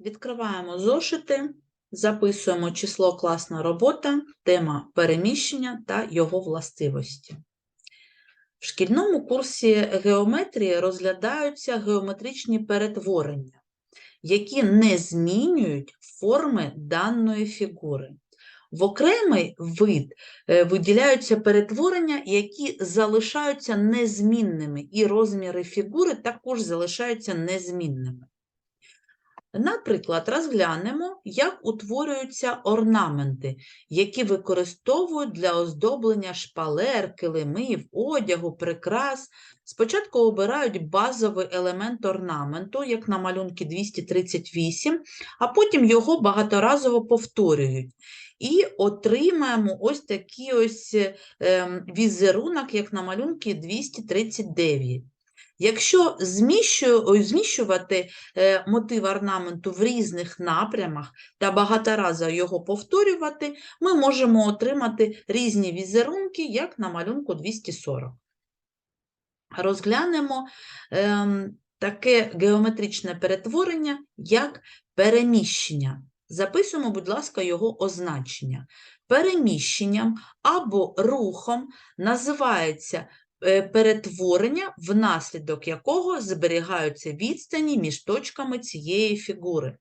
Відкриваємо зошити, записуємо число класна робота, тема переміщення та його властивості. В шкільному курсі геометрії розглядаються геометричні перетворення, які не змінюють форми даної фігури. В окремий вид е, виділяються перетворення, які залишаються незмінними, і розміри фігури також залишаються незмінними. Наприклад, розглянемо, як утворюються орнаменти, які використовують для оздоблення шпалер, килимів, одягу, прикрас. Спочатку обирають базовий елемент орнаменту, як на малюнки 238, а потім його багаторазово повторюють. І отримаємо ось такий ось е, візерунок, як на малюнки 239. Якщо зміщувати е, мотив орнаменту в різних напрямах та багаторазово його повторювати, ми можемо отримати різні візерунки, як на малюнку 240. Розглянемо ем, таке геометричне перетворення, як переміщення. Записуємо, будь ласка, його означення. Переміщенням або рухом називається перетворення, внаслідок якого зберігаються відстані між точками цієї фігури.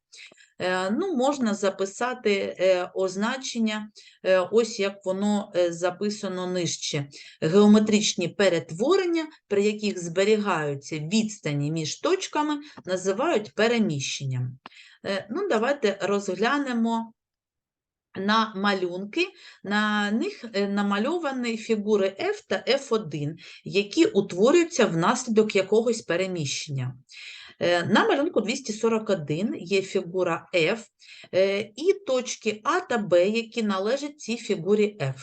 Е, Ну, можна записати е, означення, е, ось як воно е, записано нижче. Геометричні перетворення, при яких зберігаються відстані між точками, називають переміщенням. Е, Ну, давайте розглянемо на малюнки, на них е, намальовані фігури F та F1, які утворюються внаслідок якогось переміщення. Е, На малюнку 241 є фігура F е, і точки А та Б, які належать цій фігурі F.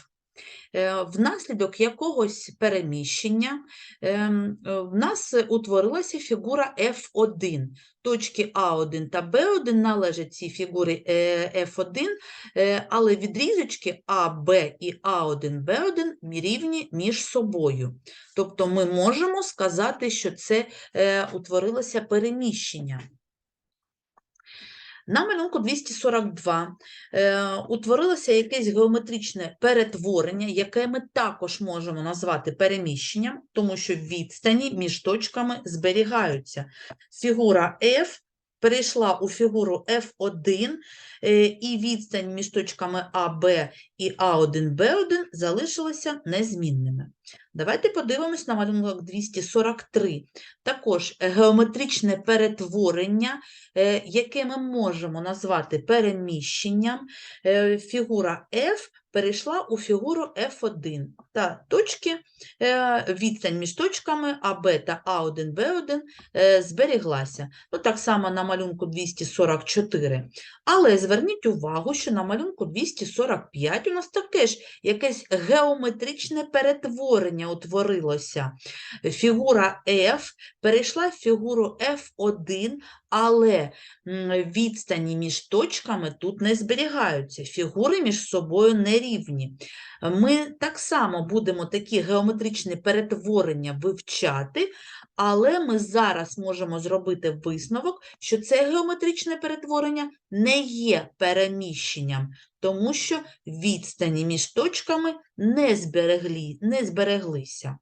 Е, Внаслідок якогось переміщення ем, е, в нас утворилася фігура F1. Точки А1 та Б1 належать цій фігурі е, F1, е, але відрізочки АБ і А1, Б1 рівні між собою. Тобто ми можемо сказати, що це утворилося переміщення. На малюнку 242 е, утворилося якесь геометричне перетворення, яке ми також можемо назвати переміщенням, тому що відстані між точками зберігаються. Фігура F перейшла у фігуру F1, е, і відстань між точками АБ і А1Б1 залишилася незмінними. Давайте подивимось на малюнок 243. Також геометричне перетворення, е, яке ми можемо назвати переміщенням. Е, Фігура F перейшла у фігуру F1 та точки, е, відстань між точками АБ та А1Б1 е, зберіглася. Ну, так само на малюнку 244. Але зверніть увагу, що на малюнку 245 у нас таке ж якесь геометричне перетворення утворилося. Фігура F перейшла в фігуру F1, але відстані між точками тут не зберігаються, фігури між собою нерівні. Ми так само будемо такі геометричні перетворення вивчати, але ми зараз можемо зробити висновок, що це геометричне перетворення не є переміщенням, тому що відстані між точками не, збереглі, не збереглися.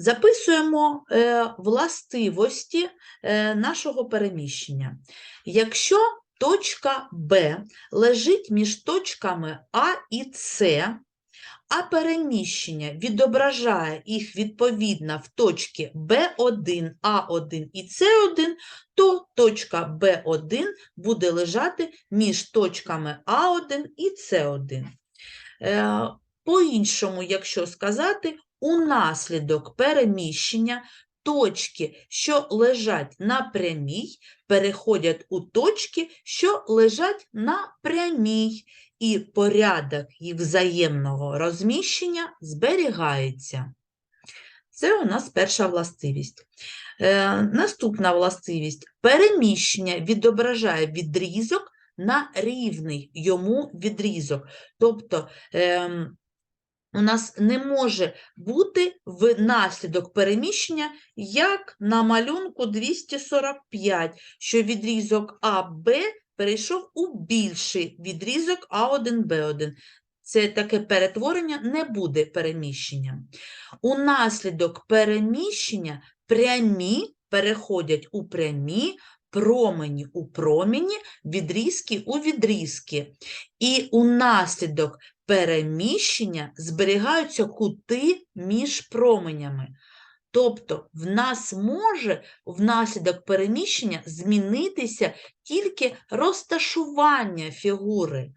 Записуємо е, властивості е, нашого переміщення. Якщо точка Б лежить між точками А і С, а переміщення відображає їх відповідно в точки B1, A1 і C1, то точка B1 буде лежати між точками А1 і С1. Е, По-іншому, якщо сказати, унаслідок переміщення точки, що лежать на прямій, переходять у точки, що лежать на прямій, і порядок їх взаємного розміщення зберігається. Це у нас перша властивість. Е, наступна властивість переміщення відображає відрізок на рівний йому відрізок. Тобто ем, у нас не може бути внаслідок переміщення, як на малюнку 245, що відрізок АБ перейшов у більший відрізок А1, Б1. Це таке перетворення не буде переміщенням. Унаслідок переміщення прямі переходять у прямі, промені у промені, відрізки у відрізки. І унаслідок переміщення зберігаються кути між променями. Тобто в нас може внаслідок переміщення змінитися тільки розташування фігури,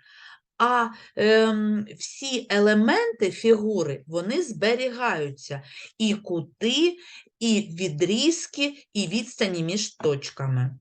а ем, всі елементи фігури вони зберігаються і кути, і відрізки, і відстані між точками.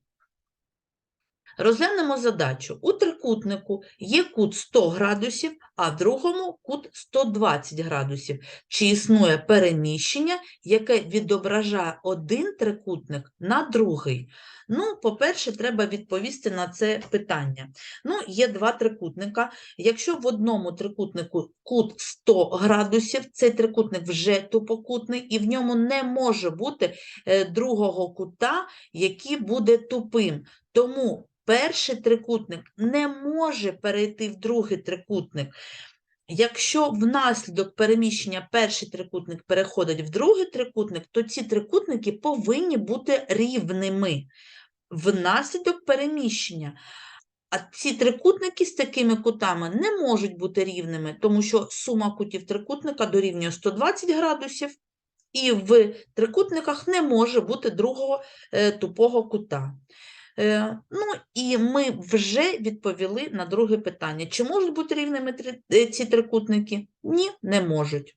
Розглянемо задачу. У трикутнику є кут 100 градусів, а в другому кут 120 градусів. Чи існує переміщення, яке відображає один трикутник на другий? Ну, по-перше, треба відповісти на це питання. Ну, є два трикутника. Якщо в одному трикутнику кут 100 градусів, цей трикутник вже тупокутний, і в ньому не може бути е, другого кута, який буде тупим. Тому перший трикутник не може перейти в другий трикутник. Якщо внаслідок переміщення перший трикутник переходить в другий трикутник, то ці трикутники повинні бути рівними внаслідок переміщення. А ці трикутники з такими кутами не можуть бути рівними, тому що сума кутів трикутника дорівнює 120 градусів, і в трикутниках не може бути другого е, тупого кута. Е, ну і ми вже відповіли на друге питання. Чи можуть бути рівними е, ці трикутники? Ні, не можуть.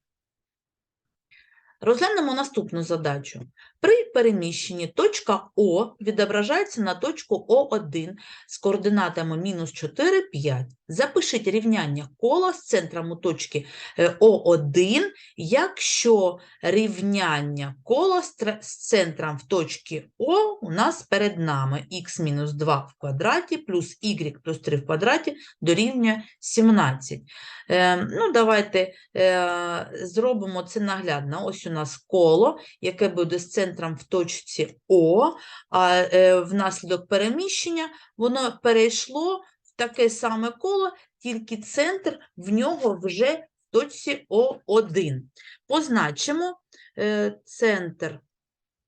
Розглянемо наступну задачу. При переміщенні точка О відображається на точку О1 з координатами мінус 4, 5. Запишіть рівняння кола з центром у точки е, О1, якщо рівняння кола з центром в точці О у нас перед нами х-2 в квадраті плюс y плюс 3 в квадраті дорівнює 17. Е, ну, Давайте е, зробимо це наглядно. Ось у нас коло, яке буде з центром в точці О, а е, внаслідок переміщення воно перейшло в таке саме коло, тільки центр в нього вже в точці О1. Позначимо е, центр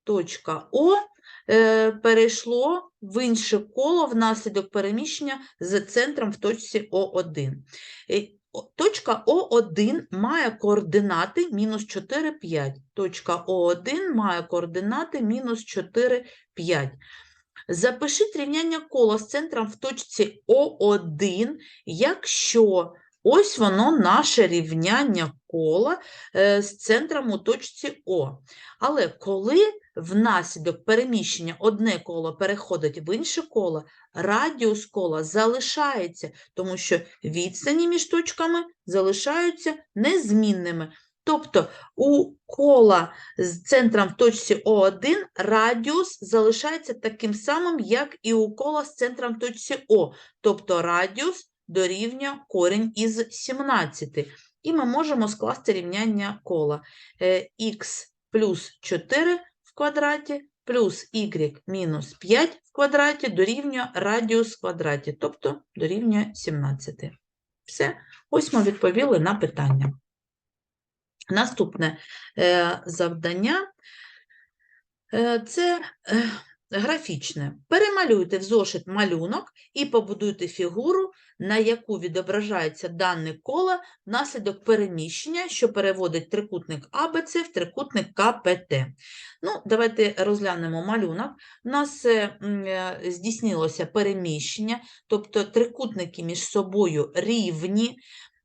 точка О. Е, перейшло в інше коло внаслідок переміщення з центром в точці О1. Точка О1 має координати мінус 4, 5. Точка О1 має координати мінус 4, 5. Запишіть рівняння кола з центром в точці О1, якщо ось воно наше рівняння кола е, з центром у точці О. Але коли внаслідок переміщення одне коло переходить в інше коло, радіус кола залишається, тому що відстані між точками залишаються незмінними. Тобто у кола з центром в точці О1 радіус залишається таким самим, як і у кола з центром в точці О, тобто радіус дорівнює корінь із 17. І ми можемо скласти рівняння кола х е, плюс 4 в квадраті плюс y мінус 5 в квадраті дорівнює радіус в квадраті, тобто дорівнює 17. Все, ось ми відповіли на питання. Наступне е, завдання е, це графічне. Перемалюйте в зошит малюнок і побудуйте фігуру, на яку відображається дане коло внаслідок переміщення, що переводить трикутник АБЦ в трикутник КПТ. Ну, Давайте розглянемо малюнок. У нас е, е, здійснилося переміщення, тобто трикутники між собою рівні.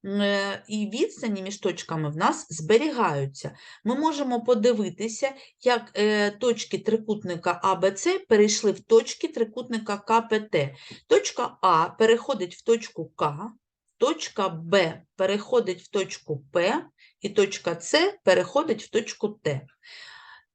Е, і відстані між точками в нас зберігаються. Ми можемо подивитися, як е, точки трикутника АБЦ перейшли в точки трикутника КПТ. Точка А переходить в точку К, точка Б переходить в точку П, і точка С переходить в точку Т.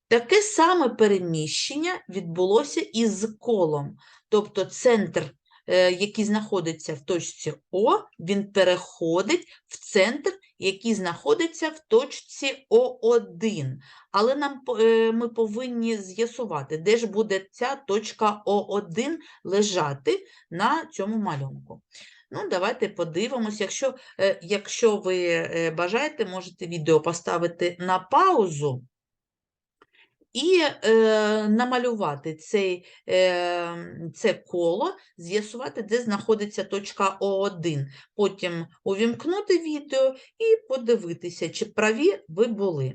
Таке саме переміщення відбулося із колом, тобто центр який знаходиться в точці О, він переходить в центр, який знаходиться в точці О1. Але нам е, ми повинні з'ясувати, де ж буде ця точка О1 лежати на цьому малюнку. Ну, давайте подивимось. Якщо, е, якщо ви е, бажаєте, можете відео поставити на паузу і е, намалювати цей, е, це коло, з'ясувати, де знаходиться точка О1. Потім увімкнути відео і подивитися, чи праві ви були.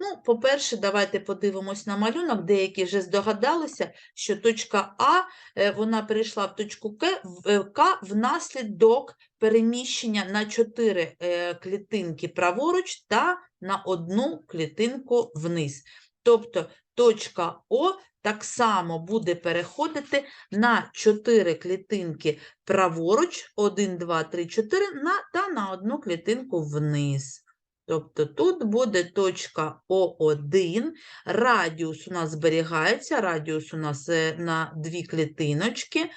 Ну, по-перше, давайте подивимось на малюнок. Деякі вже здогадалися, що точка А е, вона перейшла в точку К, е, К внаслідок переміщення на 4 клітинки праворуч та на одну клітинку вниз. Тобто точка О так само буде переходити на 4 клітинки праворуч, 1, 2, 3, 4, на, та на одну клітинку вниз. Тобто тут буде точка О1, радіус у нас зберігається, радіус у нас е, на дві клітиночки,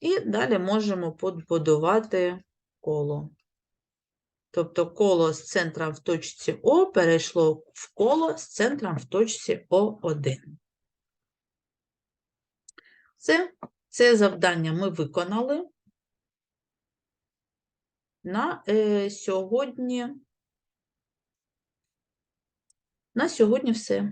і далі можемо побудувати коло. Тобто коло з центром в точці О перейшло в коло з центром в точці О1. Це, це завдання ми виконали. На е, сьогодні. На сьогодні все.